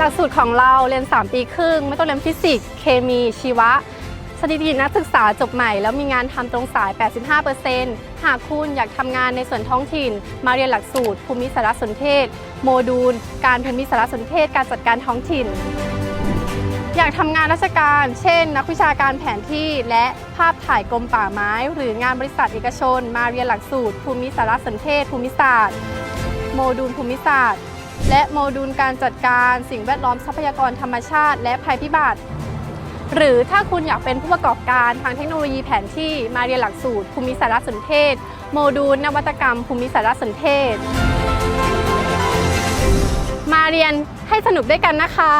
หลักสูตรของเราเรียน 3 ปีครึ่ง ไม่ต้องเรียนฟิสิกส์เคมีชีวะ สถิตินักศึกษาจบใหม่ แล้วมีงานทำตรงสาย 85%หากคุณอยากทำงานในส่วนท้องถิ่น มาเรียนหลักสูตร ภูมิสารสนเทศ โมดูล การภูมิสารสนเทศ การจัดการท้องถิ่น อยากทำงานราชการ เช่น นักวิชาการแผนที่และภาพถ่ายกรมป่าไม้ หรืองานบริษัทเอกชน มาเรียนหลักสูตร ภูมิสารสนเทศ ภูมิศาสตร์ โมดูลภูมิศาสตร์ และโมดูลการจัดการสิ่งแวดล้อมทรัพยากรธรรมชาติ และภัยพิบัติ หรือถ้าคุณอยากเป็นผู้ประกอบการทางเทคโนโลยีแผนที่มาเรียนหลักสูตร ภูมิสารสนเทศ โมดูลนวัตกรรม ภูมิสารสนเทศ มาเรียนให้สนุกด้วยกันนะคะ